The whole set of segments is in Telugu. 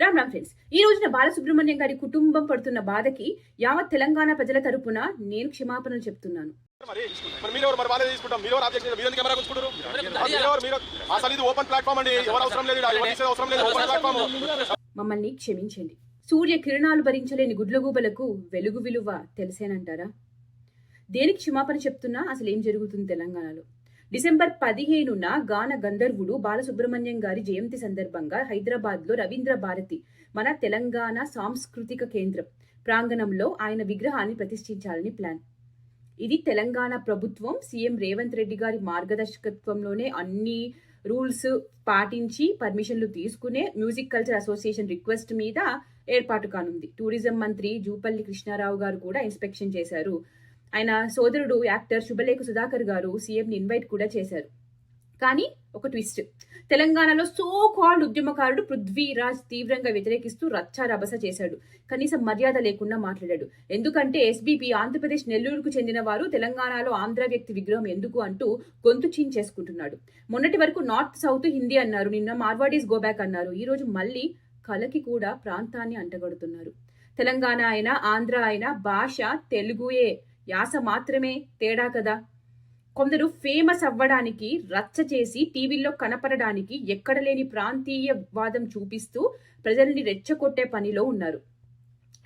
రామ్ రామ్ ఫ్రెండ్స్ ఈ రోజున బాలసుబ్రహ్మణ్యం గారి కుటుంబం పడుతున్న బాధకి యావత్ తెలంగాణ ప్రజల తరపున నేను క్షమాపణలు చెప్తున్నాను. మమ్మల్ని క్షమించండి. సూర్య కిరణాలు భరించలేని గుడ్లగూబలకు వెలుగు విలువ తెలిసేనంటారా? దేనికి క్షమాపణ చెప్తున్నా అసలు ఏం జరుగుతుంది తెలంగాణలో? డిసెంబర్ పదిహేనున గాన గంధర్వుడు బాలసుబ్రహ్మణ్యం గారి జయంతి సందర్భంగా హైదరాబాద్లో రవీంద్ర భారతి మన తెలంగాణ సాంస్కృతిక కేంద్రం ప్రాంగణంలో ఆయన విగ్రహాన్ని ప్రతిష్ఠించాలని ప్లాన్. ఇది తెలంగాణ ప్రభుత్వం సీఎం రేవంత్ రెడ్డి గారి మార్గదర్శకత్వంలోనే అన్ని రూల్స్ పాటించి పర్మిషన్లు తీసుకునే మ్యూజిక్ కల్చర్ అసోసియేషన్ రిక్వెస్ట్ మీద ఏర్పాటు కానుంది. టూరిజం మంత్రి జూపల్లి కృష్ణారావు గారు కూడా ఇన్స్పెక్షన్ చేశారు. ఆయన సోదరుడు యాక్టర్ శుభలేఖ సుధాకర్ గారు సీఎంని ఇన్వైట్ కూడా చేశారు. కానీ ఒక ట్విస్ట్. తెలంగాణలో సో కాల్డ్ ఉద్యమకారుడు పృథ్వీరాజ్ తీవ్రంగా వ్యతిరేకిస్తూ రచ్చారభస చేశాడు. కనీసం మర్యాద లేకుండా మాట్లాడాడు. ఎందుకంటే ఎస్బీపీ ఆంధ్రప్రదేశ్ నెల్లూరుకు చెందిన వారు తెలంగాణలో ఆంధ్ర వ్యక్తి విగ్రహం ఎందుకు అంటూ గొంతు చేసుకుంటున్నాడు. మొన్నటి వరకు నార్త్ సౌత్ హిందీ అన్నారు. నిన్న మార్వాడీస్ గోబ్యాక్ అన్నారు. ఈ రోజు మళ్ళీ కలకి కూడా ప్రాంతాన్ని అంటగడుతున్నారు. తెలంగాణ అయినా ఆంధ్ర అయినా భాష తెలుగుయే. యాస మాత్రమే తేడా కదా? కొందరు ఫేమస్ అవ్వడానికి రచ్చ చేసి టీవీల్లో కనపడడానికి ఎక్కడ లేని ప్రాంతీయవాదం చూపిస్తూ ప్రజల్ని రెచ్చగొట్టే పనిలో ఉన్నారు.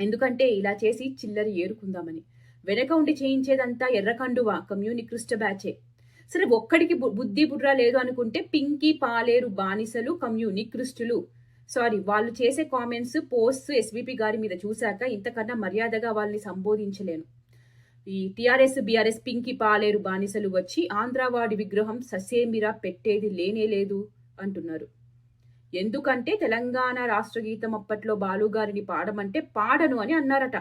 ఎందుకంటే ఇలా చేసి చిల్లర ఏరుకుందామని. వెనక ఉండి చేయించేదంతా ఎర్రకండువా కమ్యూనికృష్ట బ్యాచే. సరే ఒక్కడికి బు- బుద్ధి బుర్ర లేదు అనుకుంటే పింకీ పాలేరు బానిసలు కమ్యూనికృష్టులు సారీ వాళ్ళు చేసే కామెంట్స్ పోస్ట్స్ ఎస్విపి గారి మీద చూశాక ఇంతకన్నా మర్యాదగా వాళ్ళని సంబోధించలేను. ఈ టిఆర్ఎస్ బీఆర్ఎస్ పింకి పాలేరు బానిసలు వచ్చి ఆంధ్రావాడి విగ్రహం ససేమిరా పెట్టేది లేనే లేదు అంటున్నారు. ఎందుకంటే తెలంగాణ రాష్ట్ర గీతం అప్పట్లో బాలుగారిని పాడమంటే పాడను అని అన్నారట.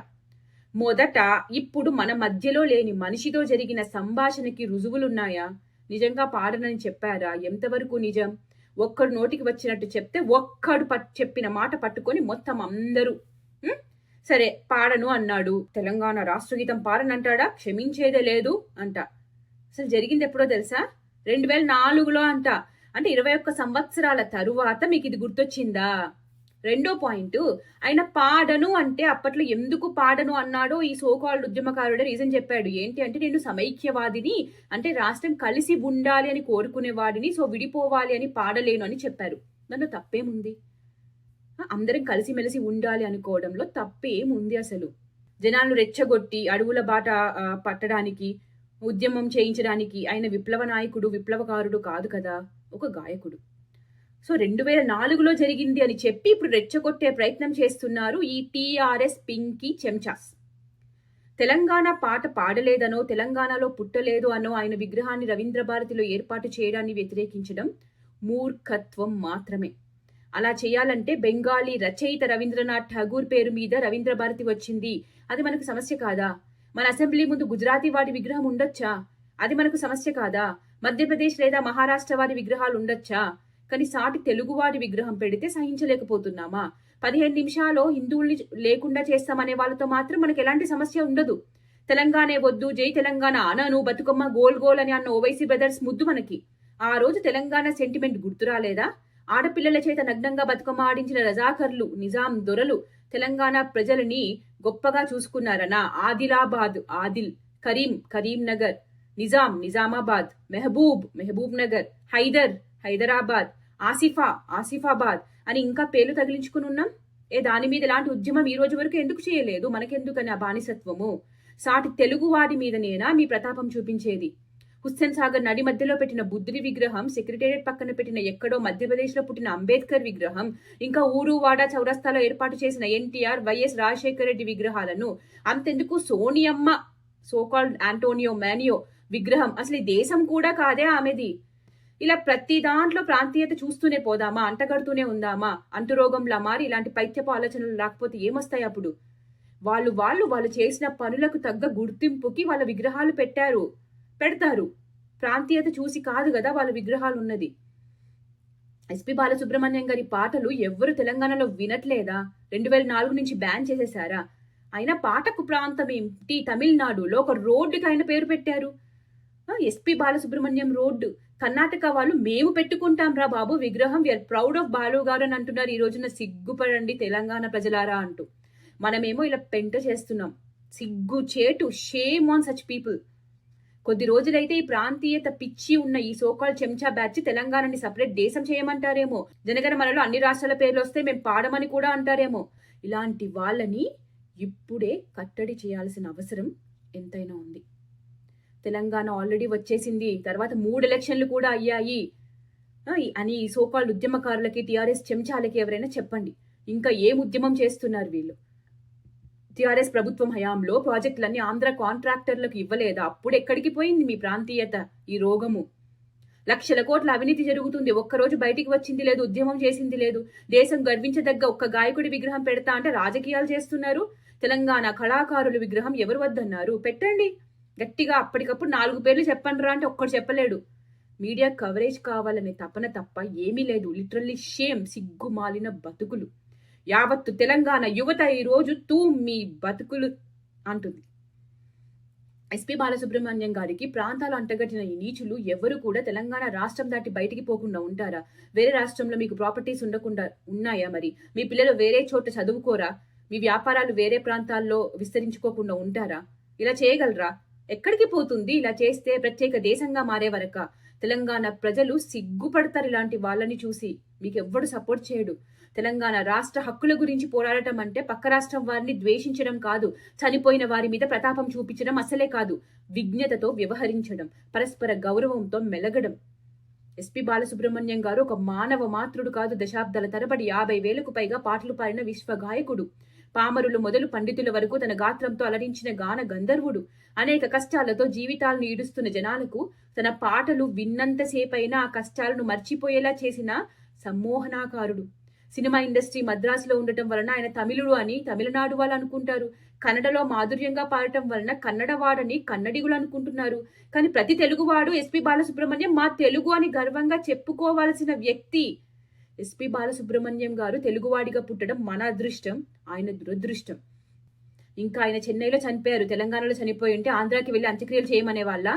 మొదట ఇప్పుడు మన మధ్యలో లేని మనిషితో జరిగిన సంభాషణకి రుజువులున్నాయా? నిజంగా పాడనని చెప్పారా? ఎంతవరకు నిజం? ఒక్కడు నోటికి వచ్చినట్టు చెప్తే ఒక్కడు పట్ చెప్పిన మాట పట్టుకొని మొత్తం అందరూ సరే పాడను అన్నాడు. తెలంగాణ రాష్ట్ర గీతం పాడనంటాడా? క్షమించేదే లేదు అంట. అసలు జరిగింది ఎప్పుడో తెలుసా? రెండు వేల నాలుగులో అంట. అంటే ఇరవై ఒక్క సంవత్సరాల తరువాత మీకు ఇది గుర్తొచ్చిందా? రెండో పాయింట్ ఆయన పాడను అంటే అప్పట్లో ఎందుకు పాడను అన్నాడో ఈ సోకాల్డ్ ఉద్యమకారుడే రీజన్ చెప్పాడు. ఏంటి అంటే నేను సమైక్యవాదిని అంటే రాష్ట్రం కలిసి ఉండాలి అని కోరుకునేవాడిని సో విడిపోవాలి అని పాడలేను అని చెప్పారు. నన్ను తప్పేముంది? అందరం కలిసిమెలిసి ఉండాలి అనుకోవడంలో తప్పేముంది అసలు. జనాలను రెచ్చగొట్టి అడవుల బాట పట్టడానికి ఉద్యమం చేయించడానికి ఆయన విప్లవ నాయకుడు విప్లవకారుడు కాదు కదా ఒక గాయకుడు. సో రెండు వేల నాలుగులో జరిగింది అని చెప్పి ఇప్పుడు రెచ్చగొట్టే ప్రయత్నం చేస్తున్నారు ఈ టీఆర్ఎస్ పింకీ చెంచాస్. తెలంగాణ పాట పాడలేదనో తెలంగాణలో పుట్టలేదు అనో ఆయన విగ్రహాన్ని రవీంద్ర భారతిలో ఏర్పాటు చేయడాన్ని వ్యతిరేకించడం మూర్ఖత్వం మాత్రమే. అలా చేయాలంటే బెంగాలీ రచయిత రవీంద్రనాథ్ ఠాగూర్ పేరు మీద రవీంద్ర భారతి వచ్చింది. అది మనకు సమస్య కాదా? మన అసెంబ్లీ ముందు గుజరాతీ వాడి విగ్రహం ఉండొచ్చా? అది మనకు సమస్య కాదా? మధ్యప్రదేశ్ లేదా మహారాష్ట్ర వారి విగ్రహాలు ఉండొచ్చా? కానీ సాటి తెలుగువాడి విగ్రహం పెడితే సహించలేకపోతున్నామా? పదిహేను నిమిషాలు హిందువుల్ని లేకుండా చేస్తామనే వాళ్ళతో మాత్రం మనకు ఎలాంటి సమస్య ఉండదు. తెలంగాణే వద్దు జై తెలంగాణ అనను బతుకమ్మ గోల్ గోల్ అని అన్న ఓవైసీ బ్రదర్స్ ముద్దు మనకి. ఆ రోజు తెలంగాణ సెంటిమెంట్ గుర్తురాలేదా ఆడపిల్లల చేత నగ్నంగా బతుకమ్మ ఆడించిన రజాకర్లు నిజాం దొరలు తెలంగాణ ప్రజలని గొప్పగా చూసుకున్నారనా ఆదిలాబాద్ ఆదిల్ కరీం కరీంనగర్ నిజాం నిజామాబాద్ మెహబూబ్ మెహబూబ్ నగర్ హైదర్ హైదరాబాద్ ఆసిఫా ఆసిఫాబాద్ అని ఇంకా పేర్లు తగిలించుకుని ఉన్నాం? ఏ దాని మీద ఎలాంటి ఉద్యమం ఈ రోజు వరకు ఎందుకు చేయలేదు? మనకెందుకని ఆ బానిసత్వము? సాటి తెలుగు వాడి మీదనేనా మీ ప్రతాపం చూపించేది? హుస్సేన్ సాగర్ నడి మధ్యలో పెట్టిన బుద్ధుడి విగ్రహం సెక్రటేరియట్ పక్కన పెట్టిన ఎక్కడో మధ్యప్రదేశ్లో పుట్టిన అంబేద్కర్ విగ్రహం ఇంకా ఊరు వాడ చౌరస్తాలో ఏర్పాటు చేసిన ఎన్టీఆర్ వైఎస్ రాజశేఖర రెడ్డి విగ్రహాలను అంతెందుకు సోనియమ్మ సోకాల్డ్ ఆంటోనియో మానియో విగ్రహం. అసలు ఈ దేశం కూడా కాదే ఆమెది. ఇలా ప్రతి దాంట్లో ప్రాంతీయత చూస్తూనే పోదామా అంటగడుతూనే ఉందామా అంటురోగంలా మారి ఇలాంటి పైత్యపు ఆలోచనలు రాకపోతే ఏమొస్తాయి అప్పుడు? వాళ్ళు వాళ్ళు వాళ్ళు చేసిన పనులకు తగ్గ గుర్తింపుకి వాళ్ళ విగ్రహాలు పెట్టారు. పెడతారు. ప్రాంతీయత చూసి కాదు కదా వాళ్ళ విగ్రహాలు ఉన్నది ఎస్పి బాలసుబ్రహ్మణ్యం గారి పాటలు ఎవ్వరు తెలంగాణలో వినట్లేదా? రెండు వేల నాలుగు నుంచి బ్యాన్ చేసేశారా? అయినా పాటకు ప్రాంతం ఏంటి? తమిళనాడులో ఒక రోడ్డుకి ఆయన పేరు పెట్టారు. SP Balasubrahmanyam road. కర్ణాటక వాళ్ళు మేము పెట్టుకుంటాం రా బాబు విగ్రహం. విఆర్ ప్రౌడ్ ఆఫ్ బాలు గారు అని అంటున్నారు. ఈ రోజున సిగ్గుపడండి తెలంగాణ ప్రజలారా అంటూ. మనమేమో ఇలా పెంట చేస్తున్నాం. సిగ్గు చేటు షేమ్ ఆన్ సచ్ పీపుల్ కొద్ది రోజులైతే ఈ ప్రాంతీయత పిచ్చి ఉన్న ఈ సోకాల్ చెంచా బ్యాచ్ తెలంగాణని సపరేట్ దేశం చేయమంటారేమో. జనగణ మనలో అన్ని రాష్ట్రాల పేర్లు వస్తే మేము పాడమని కూడా అంటారేమో. ఇలాంటి వాళ్ళని ఇప్పుడే కట్టడి చేయాల్సిన అవసరం ఎంతైనా ఉంది. తెలంగాణ ఆల్రెడీ వచ్చేసింది తర్వాత మూడు ఎలక్షన్లు కూడా అయ్యాయి. అని ఈ సోకాల్ ఉద్యమకారులకి టీఆర్ఎస్ చెంచాలకి ఎవరైనా చెప్పండి. ఇంకా ఏం ఉద్యమం చేస్తున్నారు వీళ్ళు? టీఆర్ఎస్ ప్రభుత్వం హయాంలో ప్రాజెక్టులన్నీ ఆంధ్ర కాంట్రాక్టర్లకు ఇవ్వలేదా? అప్పుడు ఎక్కడికి పోయింది మీ ప్రాంతీయత ఈ రోగము? లక్షల కోట్ల అవినీతి జరుగుతుంది ఒక్కరోజు బయటికి వచ్చింది లేదు ఉద్యమం చేసింది లేదు. దేశం గర్వించదగ్గ ఒక్క గాయకుడి విగ్రహం పెడతా అంటే రాజకీయాలు చేస్తున్నారు. తెలంగాణ కళాకారుల విగ్రహం ఎవరు వద్దన్నారు? పెట్టండి. గట్టిగా అప్పటికప్పుడు నాలుగు పేర్లు చెప్పండి రా అంటే ఒక్కడు చెప్పలేడు. మీడియా కవరేజ్ కావాలనే తపన తప్ప ఏమీ లేదు. లిటరల్లీ షేమ్ సిగ్గు మాలిన బతుకులు. యావత్తు తెలంగాణ యువత ఈ రోజు తూ మీ బతుకులు అంటుంది. ఎస్పీ బాలసుబ్రహ్మణ్యం గారికి ప్రాంతాలు అంటగట్టిన ఈ నీచులు ఎవరు కూడా తెలంగాణ రాష్ట్రం దాటి బయటికి పోకుండా ఉంటారా? వేరే రాష్ట్రంలో మీకు ప్రాపర్టీస్ ఉండకుండా ఉన్నాయా మరి? మీ పిల్లలు వేరే చోట చదువుకోరా? మీ వ్యాపారాలు వేరే ప్రాంతాల్లో విస్తరించుకోకుండా ఉంటారా? ఇలా చేయగలరా? ఎక్కడికి పోతుంది? ఇలా చేస్తే ప్రత్యేక దేశంగా మారే వరక? తెలంగాణ ప్రజలు సిగ్గుపడతారు ఇలాంటి వాళ్ళని చూసి. మీకు ఎవ్వడు సపోర్ట్ చేయడు. తెలంగాణ రాష్ట్ర హక్కుల గురించి పోరాడటం అంటే పక్క రాష్ట్రం వారిని ద్వేషించడం కాదు. చనిపోయిన వారి మీద ప్రతాపం చూపించడం అసలే కాదు. విజ్ఞతతో వ్యవహరించడం పరస్పర గౌరవంతో మెలగడం. ఎస్పి బాలసుబ్రహ్మణ్యం గారు ఒక మానవ మాతృడు కాదు దశాబ్దాల తరబడి యాభై వేలకు పైగా పాటలు పాడిన విశ్వగాయకుడు. పామరులు మొదలు పండితుల వరకు తన గాత్రంతో అలరించిన గాన గంధర్వుడు అనేక కష్టాలతో జీవితాలను ఈడుస్తున్న జనాలకు తన పాటలు విన్నంతసేపైనా ఆ కష్టాలను మర్చిపోయేలా చేసిన సమ్మోహనాకారుడు. సినిమా ఇండస్ట్రీ మద్రాసులో ఉండటం వలన ఆయన తమిళుడు అని తమిళనాడు వాళ్ళు అనుకుంటారు. కన్నడలో మాధుర్యంగా పాడటం వలన కన్నడవాడని కన్నడిగులు అనుకుంటున్నారు. కానీ ప్రతి తెలుగువాడు ఎస్పి బాలసుబ్రహ్మణ్యం మా తెలుగు అని గర్వంగా చెప్పుకోవాల్సిన వ్యక్తి ఎస్పి బాలసుబ్రహ్మణ్యం గారు తెలుగువాడిగా పుట్టడం మన అదృష్టం ఆయన దురదృష్టం. ఇంకా ఆయన చెన్నైలో చనిపోయారు తెలంగాణలో చనిపోయి ఉంటే ఆంధ్రాకి వెళ్ళి అంత్యక్రియలు చేయమనే వాళ్ళ?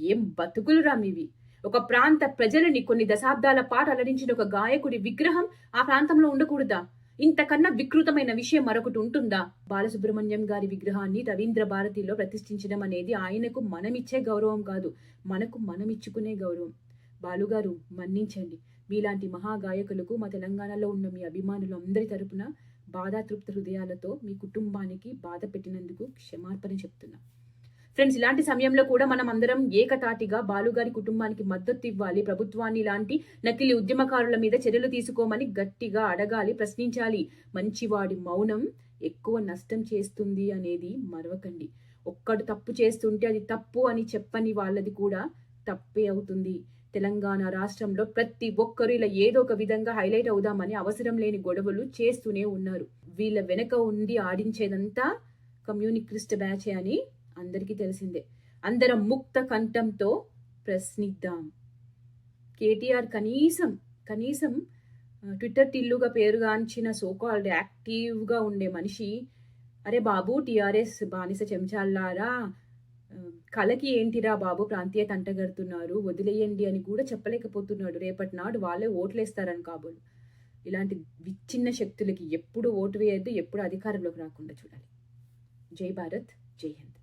ఏం బతుకులు రామివి ఒక ప్రాంత ప్రజలని కొన్ని దశాబ్దాల పాటు అలరించిన ఒక గాయకుడి విగ్రహం ఆ ప్రాంతంలో ఉండకూడదా? ఇంతకన్నా వికృతమైన విషయం మరొకటి ఉంటుందా? బాలసుబ్రహ్మణ్యం గారి విగ్రహాన్ని రవీంద్ర భారతిలో ప్రతిష్ఠించడం అనేది ఆయనకు మనమిచ్చే గౌరవం కాదు మనకు మనమిచ్చుకునే గౌరవం. బాలుగారు మన్నించండి. మీలాంటి మహాగాయకులకు మా తెలంగాణలో ఉన్న మీ అభిమానులు అందరి తరపున బాధాతృప్త హృదయాలతో మీ కుటుంబానికి బాధ పెట్టినందుకు క్షమార్పణ చెప్తున్నా. ఫ్రెండ్స్ ఇలాంటి సమయంలో కూడా మనం అందరం ఏకతాటిగా బాలుగారి కుటుంబానికి మద్దతు ఇవ్వాలి. ప్రభుత్వాన్ని ఇలాంటి నకిలీ ఉద్యమకారుల మీద చర్యలు తీసుకోమని గట్టిగా అడగాలి ప్రశ్నించాలి. మంచివాడి మౌనం ఎక్కువ నష్టం చేస్తుంది అనేది మరవకండి. ఒక్కడు తప్పు చేస్తుంటే అది తప్పు అని చెప్పని వాళ్ళది కూడా తప్పే అవుతుంది. తెలంగాణ రాష్ట్రంలో ప్రతి ఒక్కరు ఇలా ఏదో ఒక విధంగా హైలైట్ అవుదామని అవసరం లేని గొడవలు చేస్తూనే ఉన్నారు. వీళ్ళ వెనక ఉండి ఆడించేదంతా కమ్యూనిక్రిస్ట్ బ్యాచే అని అందరికీ తెలిసిందే. అందరం ముక్త కంఠంతో ప్రశ్నిద్దాం. కేటీఆర్ కనీసం కనీసం ట్విట్టర్ టిల్లుగా పేరుగాంచిన సోకాల్డ్ యాక్టివ్గా ఉండే మనిషి అరే బాబు టీఆర్ఎస్ బానిస చెంచాలారా కళకి ఏంటిరా బాబు ప్రాంతీయ తంటగడుతున్నారు వదిలేయండి అని కూడా చెప్పలేకపోతున్నాడు. రేపటి నాడు వాళ్ళే ఓట్లేస్తారని కాబోలు. ఇలాంటి విచ్ఛిన్న శక్తులకి ఎప్పుడు ఓటు వేయద్దు ఎప్పుడు అధికారంలోకి రాకుండా చూడాలి. జై భారత్ జై హింద్.